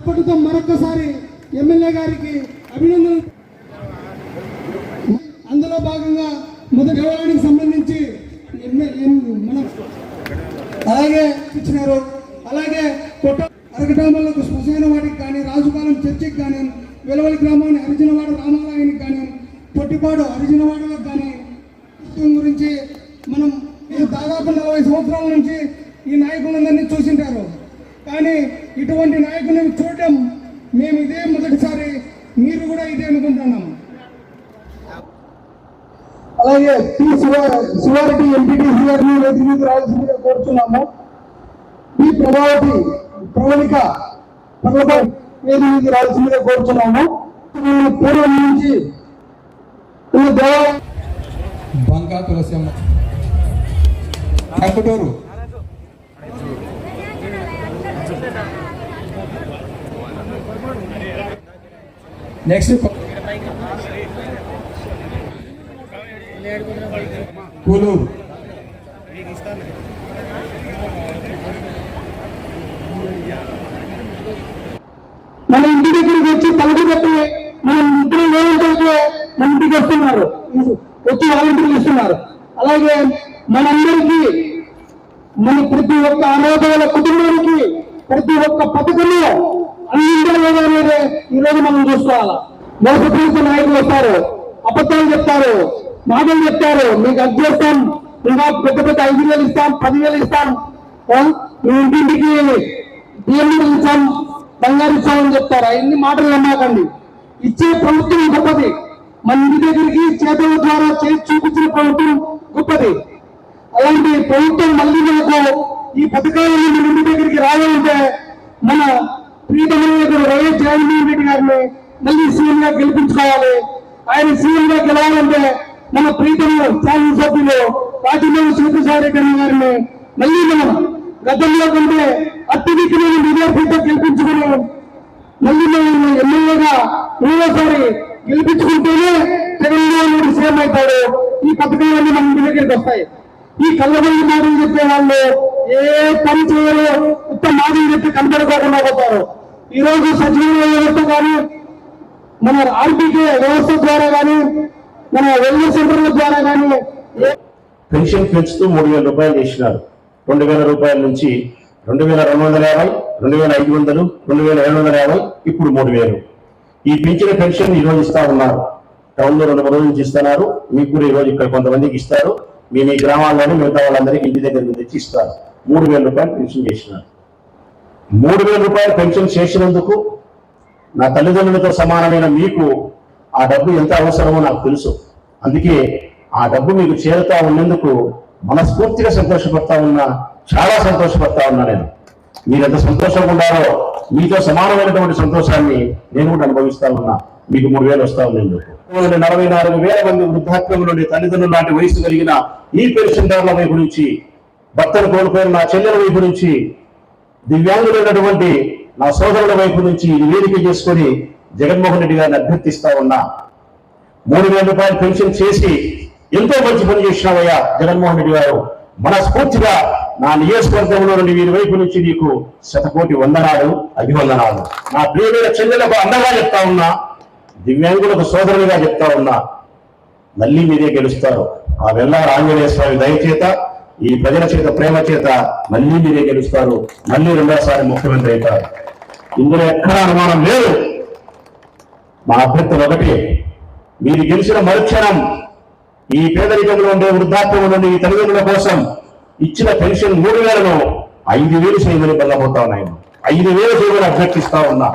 చప్పటితో మరొకసారి ఎమ్మెల్యే గారికి అభినందనలు. అందులో భాగంగా మొదటి దేవాలయానికి సంబంధించి మన అలాగే ఇచ్చినారు. అలాగే కొట్ట అరగటామలకు శ్మశాన వాడికి కానీ రాజుపాలెం చర్చికి కానీ వెలవలి గ్రామాన్ని హరిజనవాడ రామాలయానికి కానీ పొట్టిపాడు హరిజనవాడలకు కానీ గురించి మనం దాదాపు నలభై సంవత్సరాల నుంచి ఈ నాయకులందరినీ చూసింటారు. కానీ ఇటువంటి నాయకులను చూడటం మేము ఇదే మొదటిసారి మీరు కూడా ఇదే అనుకుంటున్నాం. అలాగే పి శివారెడ్డి ఎంపీటీసీ గారిని వేదిక మీద రావాల్సిందిగా కోరుతున్నాము ఈ ప్రభావతి ప్రవళిక వేదిక మీద రావాల్సిందిగా కోరుతున్నాము పూర్వం నుంచి బంకా తులసమ్మ. టంకుటూరు నెక్స్ట్ కూలూరు మన ఇంటి దగ్గరికి వచ్చి తలకి పెట్టి మన ఇంట్లో ఏమంటే మన ఇంటికి వస్తున్నారు. వచ్చి వాలంటీర్లు ఇస్తున్నారు అలాగే మనందరికీ మన ప్రతి ఒక్క అనాథాల కుటుంబానికి ప్రతి ఒక్క పథకంలో అందించలేదు ఈ రోజు మనం చూసుకోవాలి? మోసపూరిత నాయకులు వస్తారు. అబద్ధాలు చెప్తారు. మాటలు చెప్తారు. మీకు అది చేస్తాం. ఇంకా పెద్ద పెద్ద ఐదు వేలు ఇస్తాం పదివేలు ఇస్తాం. మీ ఇంటింటికి బియ్యం ఇస్తాం బంగారు ఇస్తామని చెప్తారు. అవన్నీ మాటలు నమ్మకండి. ఇచ్చే ప్రభుత్వం గొప్పది. మన ఇంటి దగ్గరికి చేతుల ద్వారా చేసి చూపించిన ప్రభుత్వం గొప్పది. అలాంటి ప్రభుత్వం మళ్ళీ మనకు ఈ పథకాలను మన ఇంటి దగ్గరికి రావాలంటే మన ప్రీతమైన వైఎస్ జగన్మోహన్ రెడ్డి గారిని మళ్ళీ సీఎం గా గెలిపించుకోవాలి. ఆయన సీఎం గా గెలవాలంటే మన ప్రీతమ శాసనసభ్యులు రాజమౌళి సూర్యసాయి రెడ్డి గారిని మళ్ళీ మనం గతంలో కంటే అత్యధికమైన మెజార్టీతో గెలిపించుకుని మళ్ళీ మనం ఎమ్మెల్యేగా మూడోసారి గెలిపించుకుంటేనే జగన్మోహన్ రెడ్డి సీఎం అవుతాడు. ఈ పథకాలన్నీ మన ఇంటి దగ్గరికి వస్తాయి. ఈ కళ్ళబడి మాటలు చెప్పే వాళ్ళు ఏ పని చేయలేదు ఉత్తమ మాటలు చెప్పి కనపడుకోకుండా పోతారు. ఈ రోజు సచివాలయ వ్యవస్థ కానీ మన ఆర్బీకే వ్యవస్థ ద్వారా కానీ మన వెల్నెస్ సెంటర్ల ద్వారా కానీ ఏ పెన్షన్ పెంచుతూ మూడు వేల రూపాయలు చేసినారు. రెండు వేల రూపాయల నుంచి రెండు వేల రెండు వందల యాభై రెండు వేల ఐదు వందలు రెండు వేల ఏడు వందల యాభై ఇప్పుడు మూడు వేలు. ఈ పెంచిన పెన్షన్ ఈ రోజు ఇస్తా ఉన్నారు. టౌన్లో రెండు మూడు రోజుల నుంచి ఇస్తున్నారు. మీకు కూడా ఈ రోజు ఇక్కడ కొంతమందికి ఇస్తారు. మీ మీ గ్రామాల్లోనే మిగతా వాళ్ళందరికీ ఇంటి దగ్గర తెచ్చి ఇస్తారు. మూడు వేల రూపాయలు పెన్షన్ చేసినారు. మూడు వేల రూపాయలు పెన్షన్ చేసినందుకు నా తల్లిదండ్రులతో సమానమైన మీకు ఆ డబ్బు ఎంత అవసరమో నాకు తెలుసు. అందుకే ఆ డబ్బు మీకు చేరుతా ఉన్నందుకు మనస్ఫూర్తిగా సంతోషపడతా ఉన్నా చాలా సంతోషపడతా ఉన్నా నేను. మీరు ఎంత సంతోషంగా ఉన్నారో మీతో సమానమైనటువంటి సంతోషాన్ని నేను కూడా అనుభవిస్తా ఉన్నా. మీకు మూడు వేలు వస్తా ఉన్నందుకు నలభై నాలుగు వేల మంది వృద్ధాప్యం నుండి తల్లిదండ్రులు లాంటి వయసు కలిగిన ఈ పెన్షన్దారుల వైపు నుంచి భర్తను కోల్పోయిన నా చెల్లెల వైపు నుంచి దివ్యాంగులైనటువంటి నా సోదరుల వైపు నుంచి నివేదిక చేసుకొని జగన్మోహన్ రెడ్డి గారిని అభ్యర్థిస్తా ఉన్నా. మూడు వేల రూపాయలు పెన్షన్ చేసి ఎంతో మంచి పని చేసినావయ్యా జగన్మోహన్ రెడ్డి గారు. మనస్ఫూర్తిగా నా నియోజకవర్గంలో నుండి వీరి వైపు నుంచి నీకు శతకోటి వందనాలు అభివందనాలు. నా ప్రియమైన చెల్లెలకు అండగా చెప్తా ఉన్నా దివ్యాంగులకు సోదరులుగా చెప్తా ఉన్నా మళ్ళీ మీరే గెలుస్తారు. ఆ వెళ్ళారు ఆంజనేయ స్వామి దయచేత ఈ ప్రజల చేత ప్రేమ చేత మళ్ళీ మీరే గెలుస్తారు. మళ్ళీ రెండోసారి ముఖ్యమంత్రి అవుతారు. ఇందులో ఎక్కడా అనుమానం లేదు. మా అభ్యర్థులు ఒకటి మీరు గెలిచిన మరుక్షణం ఈ పేదరికంలో ఉండే వృద్ధాప్యం నుండి ఈ తల్లిదండ్రుల కోసం ఇచ్చిన పెన్షన్ మూడు వేలను ఐదు వేలు చేయమని బలపోతా ఉన్నాయని ఐదు వేలు చేయమని అభ్యర్థిస్తా ఉన్నా.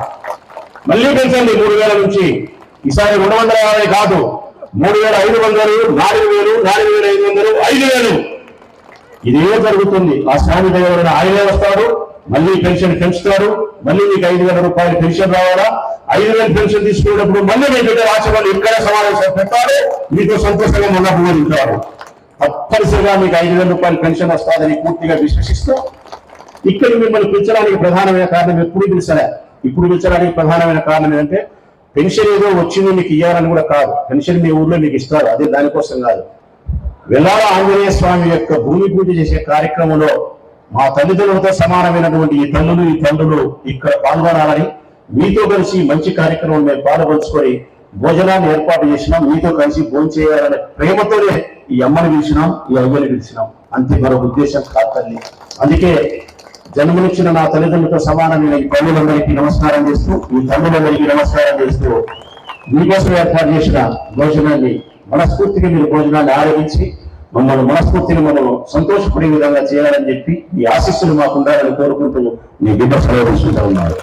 మళ్ళీ పెంచండి మూడు వేల నుంచి ఈసారి రెండు వందల యాభై కాదు. మూడు వేల ఐదు వందలు నాలుగు వేలు నాలుగు వేల ఐదు వందలు ఐదు వేలు. ఇదే జరుగుతుంది. ఆ స్వామి దగ్గర ఆయనే వస్తాడు మళ్ళీ పెన్షన్ పెంచుతారు మళ్ళీ మీకు ఐదు వేల రూపాయలు పెన్షన్ రావాలా? ఐదు వేలు పెన్షన్ తీసుకునేటప్పుడు మళ్ళీ మీ బిడ్డ రాసేవాళ్ళు ఇక్కడే సమావేశం పెట్టాలి మీతో సంతోషంగా ఉన్నప్పుడు ఉంటారు. తప్పనిసరిగా మీకు ఐదు వేల రూపాయలు పెన్షన్ వస్తుందని పూర్తిగా విశ్వసిస్తూ ఇక్కడ మిమ్మల్ని పెంచడానికి ప్రధానమైన కారణం ఎప్పుడు పిలిచలే. ఇప్పుడు పెంచడానికి ప్రధానమైన కారణం ఏంటంటే పెన్షన్ ఏదో వచ్చింది మీకు ఇవ్వాలని కూడా కాదు. పెన్షన్ మీ ఊర్లో మీకు ఇస్తారు అదే దానికోసం కాదు. వెల్లాల ఆంజనేయ స్వామి యొక్క భూమి పూజ చేసే కార్యక్రమంలో మా తల్లిదండ్రులతో సమానమైనటువంటి ఈ తల్లులు ఈ తండ్రులు ఇక్కడ పాల్గొనాలని మీతో కలిసి మంచి కార్యక్రమం మేము పాల్పంచుకొని భోజనాన్ని ఏర్పాటు చేసినాం. మీతో కలిసి భోజనం చేయాలనే ప్రేమతోనే ఈ అమ్మని పిలిచినాం ఈ అవ్వని పిలిచినాం. అంతే మరొక ఉద్దేశం కాదు తల్లి. అందుకే జన్మనిచ్చిన నా తల్లిదండ్రులతో సమానమైన ఈ పనులందరికీ నమస్కారం చేస్తూ ఈ తల్లులందరికీ నమస్కారం చేస్తూ మీకోసం ఏర్పాటు చేసిన భోజనాన్ని మనస్ఫూర్తిగా మీరు భోజనాన్ని ఆరగించి మమ్మల్ని మనస్ఫూర్తిని మనం సంతోషపడే విధంగా చేయాలని చెప్పి ఈ ఆశీస్సులు మాకు ఉండాలని కోరుకుంటూ మీ బిడ్డ సెలవు ఉన్నారు